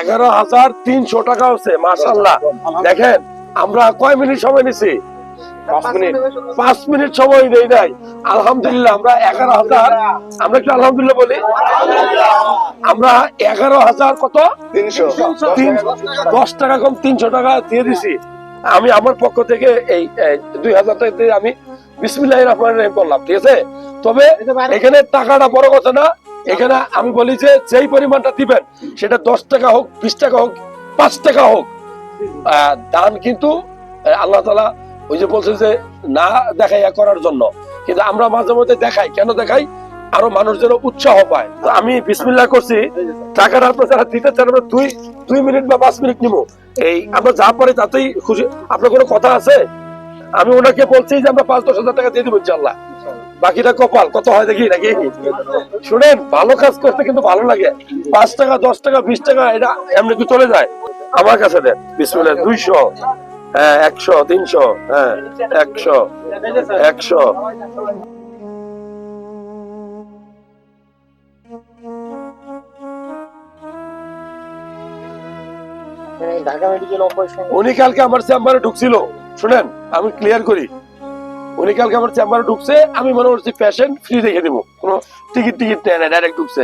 এগারো হাজার তিনশো টাকা হচ্ছে মাসাল্লাহ দেখেন আমরা কয় মিনিট সময় নিছি? পাঁচ মিনিট। পাঁচ মিনিট সময় নেই নাই। আলহামদুলিল্লাহ আমরা এগারো হাজার আমরা একটু আলহামদুলিল্লাহ বলি। আমরা এগারো হাজার কত? তিনশো। দশ টাকা কম তিনশো টাকা দিয়ে দিছি। আমি আমার পক্ষ থেকে এই দুই হাজার টাকা দিয়ে আমি বিসমিল্লাহ রহমান রহিম করলাম ঠিক আছে? তবে এখানে টাকাটা বড় কথা না। এখানে আমি বলি যে, যেই পরিমাণটা দিবেন, সেটা দশ টাকা হোক, বিশ টাকা হোক, পাঁচ টাকা হোক। দান কিন্তু আল্লাহ তালা ওই যে বলছে যে, না দেখাইয়া করার জন্য। কিন্তু আমরা মাঝে মধ্যে দেখাই। কেন দেখাই? আরও মানুষ যেন উৎসাহ পায়। আমি বিসমিল্লা করছি। টাকাটা আপনার যারা দিতে চান, আমরা দুই দুই মিনিট বা পাঁচ মিনিট নিবো। এই, আমরা যা পারি তাতেই খুশি। আপনার কোনো কথা আছে? আমি ওনাকে বলছি যে, আমরা পাঁচ, দশ হাজার টাকা দিয়ে দিব ইনশাল্লাহ বাকিটা কপাল কত হয় দেখি নাকি? শুনেন ভালো কাজ করতে কিন্তু ভালো লাগে। পাঁচ টাকা দশ টাকা বিশ টাকা এটা এমনি কি চলে যায়। আমার কাছে দেন বিসমিল্লাহ দুইশো হ্যাঁ একশো তিনশো হ্যাঁ একশো একশো। উনি কালকে আমার চেম্বারে ঢুকছিল। শুনেন আমি ক্লিয়ার করি। উনি কালকে আমার চেম্বারে ঢুকছে আমি মনে করছি পেশেন্ট ফ্রি রেখে দিব। কোনো টিকিট টিকিট নেয় না ডাইরেক্ট ঢুকছে।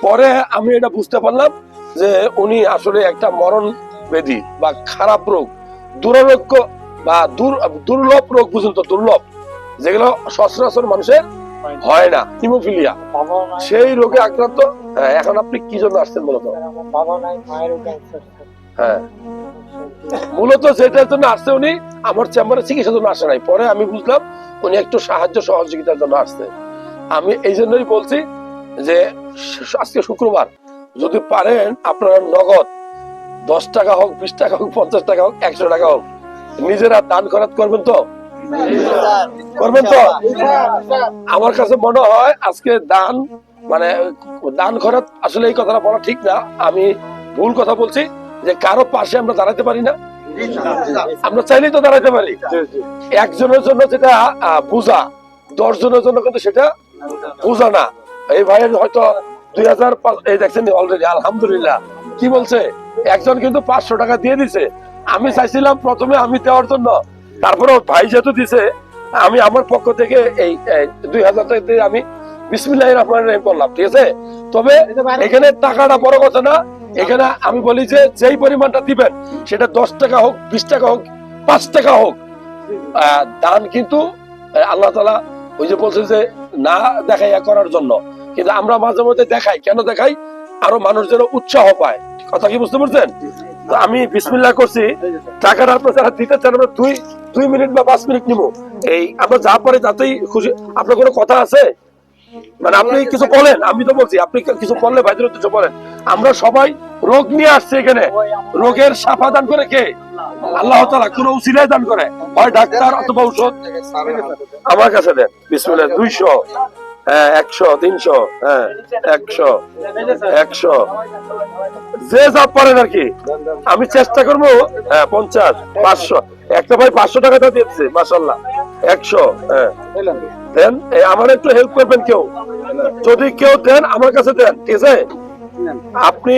পরে আমি এটা বুঝতে পারলাম যে উনি আসলে একটা মরণ ব্যাধি বা খারাপ রোগ দুরারোগ্য বা দুর- দুর্লভ রোগ বুঝুন তো দুর্লভ যেগুলো সচরাচর মানুষের হয় না। হিমোফিলিয়া। সেই রোগে আক্রান্ত হ্যাঁ, এখন আপনি কি জন্য আসছেন ক্যান্সার হ্যাঁ। মূলত যেটার জন্য আসছে উনি, আমার চেম্বারে চিকিৎসার জন্য আসে নাই। পরে আমি বুঝলাম উনি একটু সাহায্য সহযোগিতার জন্য আসছে। আমি এই জন্যই বলছি যে, আজকে শুক্রবার, যদি পারেন আপনারা নগদ দশ টাকা হোক, বিশ টাকা হোক, পঞ্চাশ টাকা হোক, একশো টাকা হোক, নিজেরা দান খরচ করবেন তো? করবেন তো? আমার কাছে মনে হয় আজকে দান মানে দান খরচ আসলে এই কথাটা বলা ঠিক না। আমি ভুল কথা বলছি। যে কারও পাশে আমরা দাঁড়াতে পারি না? আমরা চাইলেই তো দাঁড়াতে পারি। একজনের জন্য যেটা বোঝা। দশ জনের জন্য কিন্তু সেটা বোঝা না। এই ভাইয়ের হয়তো দুই হাজার এই দেখছেন অলরেডি আলহামদুলিল্লাহ। কি বলছে? একজন কিন্তু পাঁচশো টাকা দিয়ে দিছে। আমি চাইছিলাম প্রথমে আমি দেওয়ার জন্য। তারপরে ভাই যেহেতু দিছে আমি আমার পক্ষ থেকে এই দুই হাজার টাকা দিয়ে আমি বিসমিল্লাহ রহমান রহিম করলাম ঠিক আছে? তবে এখানে টাকাটা বড় কথা না এখানে আমি বলি যে যেই পরিমাণটা দিবেন সেটা দশ টাকা হোক বিশ টাকা হোক পাঁচ টাকা হোক দান কিন্তু আল্লাহ তালা ওই যে বলছে যে না দেখাইয়া করার জন্য। কিন্তু আমরা মাঝে মধ্যে দেখাই কেন দেখাই? আরও মানুষ যেন উৎসাহ পায়। কথা কি বুঝতে পারছেন? আমি বিসমিল্লাহ করছি টাকাটা আপনার যারা দিতে চান আমরা দুই দুই মিনিট বা পাঁচ মিনিট নিবো। এই আমরা যা পারি তাতেই খুশি। আপনার কোনো কথা আছে? মানে আপনি কিছু বলেন, আমি তো বলছি, আপনি কিছু বললে ভাইদের কিছু বলেন। আমরা সবাই রোগ নিয়ে আসছি এখানে। রোগের সাফা দান করে কে? আল্লাহ তালা কোন উসিলায় দান করে। হয় ডাক্তার অথবা ঔষধ। আমার কাছে দেন, বিসমিল্লাহ, দুইশো হ্যাঁ একশো, তিনশো হ্যাঁ একশো একশো। যে যা পারেন আর কি। আমি চেষ্টা করব হ্যাঁ পঞ্চাশ, পাঁচশো। একটা ভাই পাঁচশো টাকা দিয়েছে মাসাল্লাহ একশো হ্যাঁ। দেন আমার একটু হেল্প করবেন কেউ? যদি কেউ দেন আমার কাছে দেন ঠিক আছে? আপনি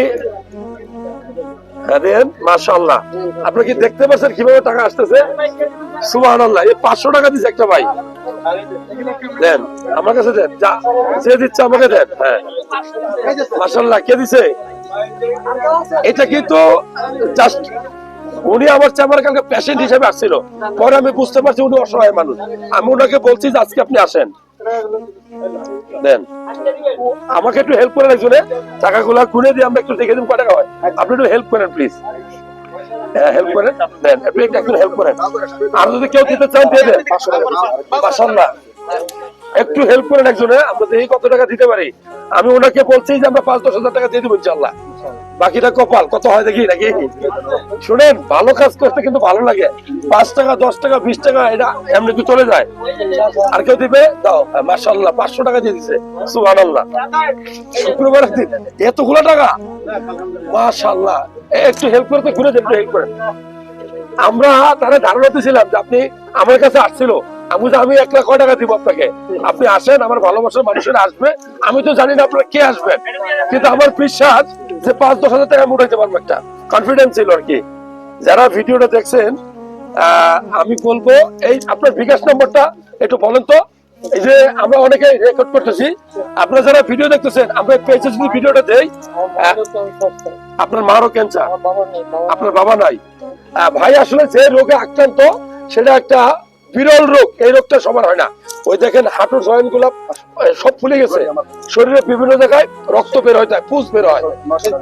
হ্যাঁ, দেন মাশাল্লাহ আপনি কি দেখতে পাচ্ছেন কীভাবে টাকা আসতেছে? সুবাহ এই পাঁচশো টাকা দিচ্ছে একটা ভাই। দেন আমার কাছে দেন যা যে দিচ্ছে আমাকে দেন হ্যাঁ। মাশাল্লাহ কে দিছে? এটা কিন্তু জাস্ট উনি আমার চেম্বারে কালকে পেশেন্ট হিসেবে আসছিল। পরে আমি বুঝতে পারছি উনি অসহায় মানুষ। আমি ওনাকে বলছি যে আজকে আপনি আসেন। দেন। আমাকে একটু হেল্প করেন একজনে। টাকাগুলো গুনে দিয়ে আমরা একটু দেখে দিন কয় টাকা হয়। আপনি একটু হেল্প করেন প্লিজ হ্যাঁ দেন একটু হেল্প করেন। কেউ দিতে চান একটু হেল্প করেন একজনে। আমরা দেখি কত টাকা দিতে পারি। আমি ওনাকে বলছি যে আমরা পাঁচ দশ হাজার টাকা দিয়ে দিব ইনশাল্লাহ বাকিটা কপাল কত হয় দেখি নাকি? শুনেন ভালো কাজ করতে কিন্তু ভালো লাগে। পাঁচ টাকা দশ টাকা বিশ টাকা এটা এমনি কি চলে যায়। আর কেউ দিবে? দাও মার্শাল্লাহ পাঁচশো টাকা দিয়ে দিছে সুহান আল্লাহ শুক্রবার দিন এতগুলো টাকা? মাশাল্লাহ একটু হেল্প করতে ঘুরে একটু হেল্প করেন আমরা তারা ধারণা দিয়েছিলাম যে আপনি আমার কাছে আসছিল। আমি বলছি, আমি এক লাখ টাকা দিব আপনাকে? আপনি আসেন আমার ভালোবাসার মানুষের আসবে। আমি তো জানি না আপনারা কে আসবেন। কিন্তু আমার বিশ্বাস যে পাঁচ, দশ হাজার টাকা উঠাইতে পারব একটা। কনফিডেন্স ছিল আর কি। যারা ভিডিওটা দেখছেন আমি বলব, এই আপনার বিকাশ নম্বরটা একটু বলেন তো। এই যে আমরা অনেকে রেকর্ড করতেছি। আপনারা যারা ভিডিও দেখতেছেন, আমরা পেজে যদি ভিডিওটা দেই আপনার মারও ক্যান্সার আপনার বাবা নাই। ভাই আসলে যে রোগে আক্রান্ত, সেটা একটা বিরল রোগ এই রোগটা সবার হয় না। ওই দেখেন হাঁটুর জয়েন্টগুলা সব ফুলে গেছে। শরীরে বিভিন্ন জায়গায় রক্ত বের হয় যায় পুষ বের হয়।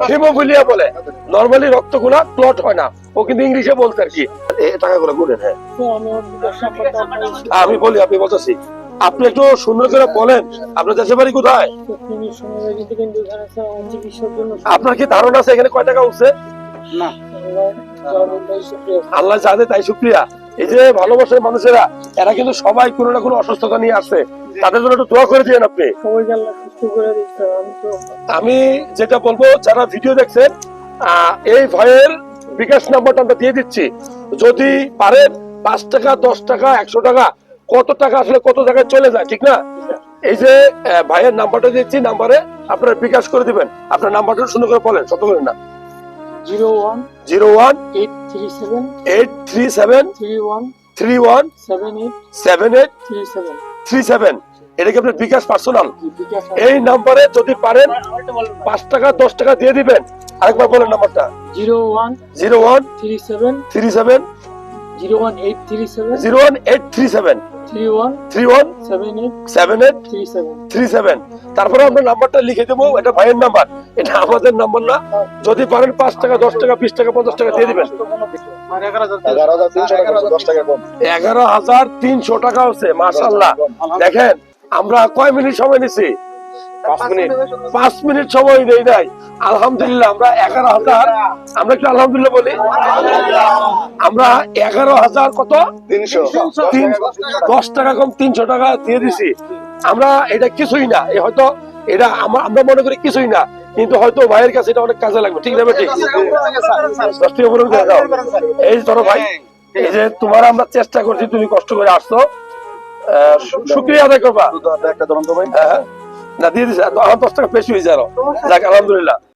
হিমোফিলিয়া বলে নর্মালি রক্তগুলা ক্লট হয় না। ও কিন্তু ইংলিশে বলতে আর কি। টাকাগুলো গুনেন হ্যাঁ। আমি বলি আপনি বলতেছি আপনি একটু সুন্দর করে বলেন আপনার দেশের বাড়ি কোথায়? আপনার কি ধারণা আছে এখানে কয় টাকা উঠছে? না। আল্লাহ যাতে তাই শুক্রিয়া। এই যে ভালোবাসার মানুষেরা এরা কিন্তু সবাই কোনো না কোনো অসুস্থতা নিয়ে আসছে তাদের জন্য একটু দোয়া করে দিয়েন আপনি। আমি যেটা বলব যারা ভিডিও দেখছেন এই ভয়ের বিকাশ নাম্বারটা আমরা দিয়ে দিচ্ছি। যদি পারেন পাঁচ টাকা দশ টাকা একশো টাকা কত টাকা আসলে কত জায়গায় চলে যায় ঠিক না? এই যে ভাইয়ের নাম্বারটা দিচ্ছি নাম্বারে আপনারা বিকাশ করে দিবেন। আপনার নাম্বারটা সুন্দর করে বলেন শত করে না। Zero one zero one eight three seven eight three seven three one three one seven eight seven eight three seven three seven এটা কি আপনার বিকাশ পার্সোনাল? এই নাম্বারে যদি পারেন পাঁচ টাকা দশ টাকা দিয়ে দিবেন। আরেকবার বলেন নাম্বারটা। Zero one zero one three seven three seven zero one eight three seven zero one eight three seven তারপরে আমরা নাম্বারটা লিখে দেবো এটা ভাইয়ের নাম্বার। এটা আমাদের নাম্বার না। যদি পারেন পাঁচ টাকা দশ টাকা বিশ টাকা পঞ্চাশ টাকা দিয়ে দিবেন। এগারো হাজার তিনশো টাকা দশ টাকা কম এগারো হাজার তিনশো টাকা হচ্ছে মার্শাল্লাহ দেখেন আমরা কয় মিনিট সময় নিছি? পাঁচ মিনিট। পাঁচ মিনিট সময় নেই নাই। আলহামদুলিল্লাহ আমরা এগারো হাজার আমরা একটু আলহামদুলিল্লাহ বলি। আমরা এগারো হাজার কত? তিনশো। দশ টাকা কম। তিনশো টাকা দিয়ে দিছি। আমরা এটা কিছুই না। হয়তো এটা আমা- আমরা মনে করি কিছুই না। কিন্তু হয়তো ভাইয়ের কাছে এটা অনেক কাজে লাগবে। ঠিক না ঠিক। এই ধরো ভাই এই যে তোমার আমরা চেষ্টা করছি তুমি কষ্ট করে আসছো। শুক্রিয়া আদায় করবা। একটা ধরুন তো ভাই। হ্যাঁ, না দিয়ে দিছে। আমার দশ টাকা বেশি হয়ে আরও আলহামদুলিল্লাহ।